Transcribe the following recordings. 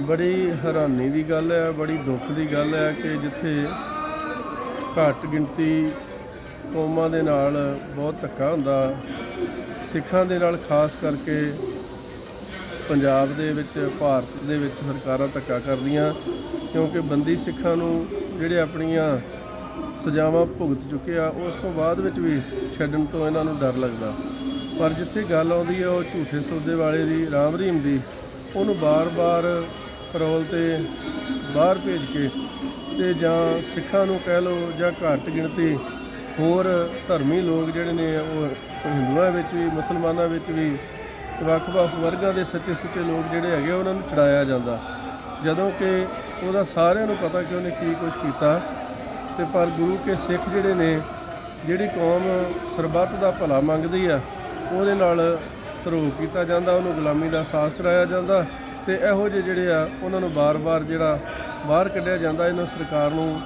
ਬੜੀ ਹੈਰਾਨੀ ਦੀ ਗੱਲ ਹੈ, ਬੜੀ ਦੁੱਖ ਦੀ ਗੱਲ ਹੈ ਕਿ ਜਿੱਥੇ ਘੱਟ ਗਿਣਤੀ ਕੌਮਾਂ ਦੇ ਨਾਲ ਬਹੁਤ ਧੱਕਾ ਹੁੰਦਾ, ਸਿੱਖਾਂ ਦੇ ਨਾਲ ਖਾਸ ਕਰਕੇ ਪੰਜਾਬ ਦੇ ਵਿੱਚ, ਭਾਰਤ ਦੇ ਵਿੱਚ ਸਰਕਾਰਾਂ ਧੱਕਾ ਕਰਦੀਆਂ, ਕਿਉਂਕਿ ਬੰਦੀ ਸਿੱਖਾਂ ਨੂੰ ਜਿਹੜੇ ਆਪਣੀਆਂ ਸਜ਼ਾਵਾਂ ਭੁਗਤ ਚੁੱਕੇ ਆ, ਉਸ ਤੋਂ ਬਾਅਦ ਵਿੱਚ ਵੀ ਛੱਡਣ ਤੋਂ ਇਹਨਾਂ ਨੂੰ ਡਰ ਲੱਗਦਾ। ਪਰ ਜਿੱਥੇ ਗੱਲ ਆਉਂਦੀ ਹੈ, ਉਹ ਝੂਠੇ ਸੌਦੇ ਵਾਲੇ ਦੀ, ਰਾਮ ਰਹੀਮ ਦੀ, ਉਹਨੂੰ ਬਾਰ-ਬਾਰ ਪਰੌਲ ਤੇ ਬਾਹਰ ਭੇਜ ਕੇ ਤੇ ਜਾਂ ਸਿੱਖਾਂ ਨੂੰ ਕਹਿ ਲਓ ਜਾਂ ਘੱਟ ਗਿਣਤੀ ਹੋਰ ਧਰਮੀ ਲੋਕ ਜਿਹੜੇ ਨੇ ਉਹ ਹਿੰਦੂਆਂ ਵਿੱਚ ਵੀ, ਮੁਸਲਮਾਨਾਂ ਵਿੱਚ ਵੀ, ਵੱਖ-ਵੱਖ ਵਰਗਾਂ ਦੇ ਸੱਚੇ ਸੁੱਚੇ ਲੋਕ ਜਿਹੜੇ ਹੈਗੇ ਉਹਨਾਂ ਨੂੰ ਚੜਾਇਆ ਜਾਂਦਾ। ਜਦੋਂ ਕਿ ਉਹਦਾ ਸਾਰਿਆਂ ਨੂੰ ਪਤਾ ਕਿ ਉਹਨੇ ਕੀ ਕੁਝ ਕੀਤਾ ਤੇ ਪਰ ਗੁਰੂ ਕੇ ਸਿੱਖ ਜਿਹੜੇ ਨੇ, ਜਿਹੜੀ ਕੌਮ ਸਰਬੱਤ ਦਾ ਭਲਾ ਮੰਗਦੀ ਆ, ਉਹਦੇ ਨਾਲ ਧਰੋ ਕੀਤਾ ਜਾਂਦਾ, ਉਹਨੂੰ ਗੁਲਾਮੀ ਦਾ ਅਹਿਸਾਸ ਕਰਾਇਆ ਜਾਂਦਾ ਤੇ ਇਹੋ ਜਿਹੇ ਜਿਹੜੇ ਆ, ਉਹਨਾਂ ਨੂੰ ਬਾਰ-ਬਾਰ ਜਿਹੜਾ ਬਾਹਰ ਕੱਢਿਆ ਜਾਂਦਾ, ਇਹਨਾਂ ਸਰਕਾਰ ਨੂੰ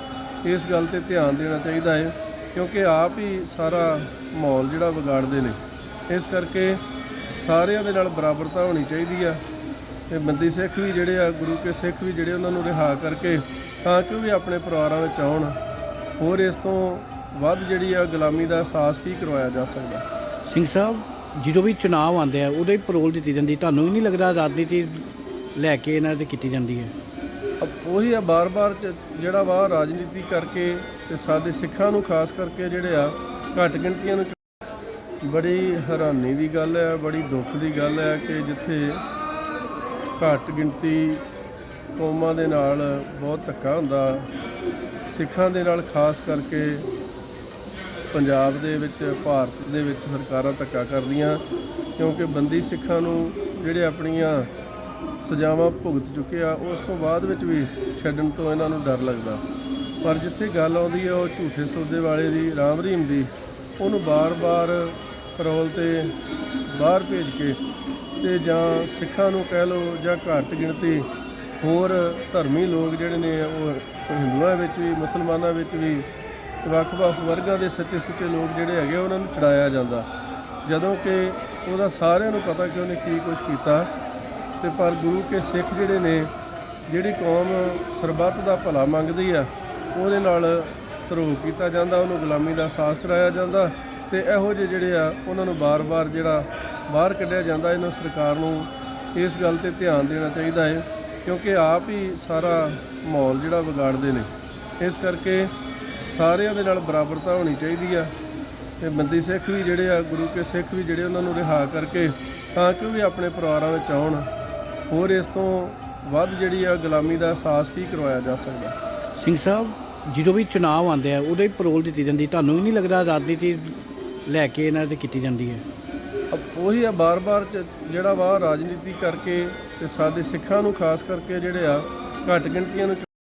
ਇਸ ਗੱਲ ਤੇ ਧਿਆਨ ਦੇਣਾ ਚਾਹੀਦਾ ਹੈ, ਕਿਉਂਕਿ ਆਪ ਹੀ ਸਾਰਾ ਮਾਹੌਲ ਜਿਹੜਾ ਵਿਗਾੜਦੇ ਨੇ। ਇਸ ਕਰਕੇ ਸਾਰਿਆਂ ਦੇ ਨਾਲ ਬਰਾਬਰਤਾ ਹੋਣੀ ਚਾਹੀਦੀ ਆ, ਤੇ ਬੰਦੀ ਸਿੱਖ ਵੀ ਜਿਹੜੇ ਆ, ਗੁਰੂ ਕੇ ਸਿੱਖ ਵੀ ਜਿਹੜੇ ਉਹਨਾਂ ਨੂੰ ਰਿਹਾ ਕਰਕੇ, ਤਾਂ ਕਿ ਉਹ ਵੀ ਆਪਣੇ ਪਰਿਵਾਰਾਂ ਵਿੱਚ ਆਉਣ। ਹੋਰ ਇਸ ਤੋਂ ਵੱਧ ਜਿਹੜੀ ਆ, ਗੁਲਾਮੀ ਦਾ ਅਹਿਸਾਸ ਕੀ ਕਰਵਾਇਆ ਜਾ ਸਕਦਾ? ਸਿੰਘ ਸਾਹਿਬ, ਜਦੋਂ ਵੀ ਚੁਣਾਵ ਆਉਂਦੇ ਆ ਉਦੋਂ ਹੀ ਪਰੋਲ ਦਿੱਤੀ ਜਾਂਦੀ। ਤੁਹਾਨੂੰ ਵੀ ਨਹੀਂ ਲੱਗਦਾ ਰਾਜਨੀਤੀ ਲੈ ਕੇ ਇਹਨਾਂ ਤੇ ਕੀਤੀ ਜਾਂਦੀ ਹੈ? ਅਬ ਉਹੀ ਆ ਬਾਰ-ਬਾਰ ਚ- ਜਿਹੜਾ ਵਾ ਰਾਜਨੀਤੀ ਕਰਕੇ ਤੇ ਸਾਡੇ ਸਿੱਖਾਂ ਨੂੰ ਖਾਸ ਕਰਕੇ ਜਿਹੜੇ ਆ ਘੱਟ ਗਿਣਤੀਆਂ ਨੂੰ ਬੜੀ ਹੈਰਾਨੀ ਦੀ ਗੱਲ ਹੈ, ਬੜੀ ਦੁੱਖ ਦੀ ਗੱਲ ਹੈ ਕਿ ਜਿੱਥੇ ਘੱਟ ਗਿਣਤੀ ਕੌਮਾਂ ਦੇ ਨਾਲ ਬਹੁਤ ਧੱਕਾ ਹੁੰਦਾ, ਸਿੱਖਾਂ ਦੇ ਨਾਲ ਖਾਸ ਕਰਕੇ ਪੰਜਾਬ ਦੇ ਵਿੱਚ, ਭਾਰਤ ਦੇ ਵਿੱਚ ਸਰਕਾਰਾਂ ਧੱਕਾ ਕਰਦੀਆਂ ਕਿਉਂਕਿ ਬੰਦੀ ਸਿੱਖਾਂ ਨੂੰ ਜਿਹੜੇ ਆਪਣੀਆਂ ਸਜ਼ਾਵਾਂ ਭੁਗਤ ਚੁੱਕੇ ਆ, ਉਸ ਤੋਂ ਬਾਅਦ ਵਿੱਚ ਵੀ ਛੱਡਣ ਤੋਂ ਇਹਨਾਂ ਨੂੰ ਡਰ ਲੱਗਦਾ। ਪਰ ਜਿੱਥੇ ਗੱਲ ਆਉਂਦੀ ਹੈ ਉਹ ਝੂਠੇ ਸੌਦੇ ਵਾਲੇ ਦੀ, ਰਾਮ ਰਹੀਮ ਦੀ, ਉਹਨੂੰ ਬਾਰ-ਬਾਰ ਪੈਰੋਲ ਤੇ ਬਾਹਰ ਭੇਜ ਕੇ ਤੇ ਜਾਂ ਸਿੱਖਾਂ ਨੂੰ ਕਹਿ ਲਓ ਜਾਂ ਘੱਟ ਗਿਣਤੀ ਹੋਰ ਧਰਮੀ ਲੋਕ ਜਿਹੜੇ ਨੇ, ਉਹ ਹਿੰਦੂਆਂ ਵਿੱਚ ਵੀ, ਮੁਸਲਮਾਨਾਂ ਵਿੱਚ ਵੀ, ਵੱਖ-ਵੱਖ ਵਰਗਾਂ ਦੇ ਸੱਚੇ ਸੁੱਚੇ ਲੋਕ ਜਿਹੜੇ ਹੈਗੇ ਉਹਨਾਂ ਨੂੰ ਚੜਾਇਆ ਜਾਂਦਾ। ਜਦੋਂ ਕਿ ਉਹਦਾ ਸਾਰਿਆਂ ਨੂੰ ਪਤਾ ਕਿ ਉਹਨੇ ਕੀ ਕੁਝ ਕੀਤਾ। ਤੇ ਪਰ ਗੁਰੂ ਕੇ ਸਿੱਖ ਜਿਹੜੇ ਨੇ, ਜਿਹੜੀ ਕੌਮ ਸਰਬੱਤ ਦਾ ਭਲਾ ਮੰਗਦੀ ਆ, ਉਹਦੇ ਨਾਲ ਧਰੋ ਕੀਤਾ ਜਾਂਦਾ, ਉਹਨੂੰ ਗੁਲਾਮੀ ਦਾ ਅਹਿਸਾਸ ਕਰਾਇਆ ਜਾਂਦਾ ਤੇ ਇਹੋ ਜਿਹੇ ਜਿਹੜੇ ਆ, ਉਹਨਾਂ ਨੂੰ ਬਾਰ-ਬਾਰ ਜਿਹੜਾ ਬਾਹਰ ਕੱਢਿਆ ਜਾਂਦਾ, ਇਹਨਾਂ ਸਰਕਾਰ ਨੂੰ ਇਸ ਗੱਲ ਤੇ ਧਿਆਨ ਦੇਣਾ ਚਾਹੀਦਾ ਹੈ, ਕਿਉਂਕਿ ਆਪ ਹੀ ਸਾਰਾ ਮਾਹੌਲ ਜਿਹੜਾ ਵਿਗਾੜਦੇ ਨੇ। ਇਸ ਕਰਕੇ ਸਾਰਿਆਂ ਦੇ ਨਾਲ ਬਰਾਬਰਤਾ ਹੋਣੀ ਚਾਹੀਦੀ ਆ ਤੇ ਬੰਦੀ ਸਿੱਖ ਵੀ ਜਿਹੜੇ ਆ, ਗੁਰੂ ਕੇ ਸਿੱਖ ਵੀ ਜਿਹੜੇ ਉਹਨਾਂ ਨੂੰ ਰਿਹਾ ਕਰਕੇ, ਤਾਂ ਕਿ ਉਹ ਵੀ ਆਪਣੇ ਪਰਿਵਾਰਾਂ ਵਿੱਚ ਆਉਣ। ਹੋਰ ਇਸ ਤੋਂ ਵੱਧ ਜਿਹੜੀ ਆ ਗੁਲਾਮੀ ਦਾ ਅਹਿਸਾਸ ਕੀ ਕਰਵਾਇਆ ਜਾ ਸਕਦਾ? ਸਿੰਘ ਸਾਹਿਬ ਜਦੋਂ ਵੀ ਚੁਣਾਵ ਆਉਂਦੇ ਆ ਉਦੋਂ ਹੀ ਪਰੋਲ ਦਿੱਤੀ ਜਾਂਦੀ। ਤੁਹਾਨੂੰ ਵੀ ਨਹੀਂ ਲੱਗਦਾ ਰਾਜਨੀਤੀ ਲੈ ਕੇ ਇਹਨਾਂ ਤੇ ਕੀਤੀ ਜਾਂਦੀ ਹੈ? ਅਬ ਉਹੀ ਆ ਬਾਰ-ਬਾਰ ਚ- ਜਿਹੜਾ ਵਾ ਰਾਜਨੀਤੀ ਕਰਕੇ ਤੇ ਸਾਡੇ ਸਿੱਖਾਂ ਨੂੰ ਖਾਸ ਕਰਕੇ ਜਿਹੜੇ ਆ ਘੱਟ ਗਿਣਤੀਆਂ ਨੂੰ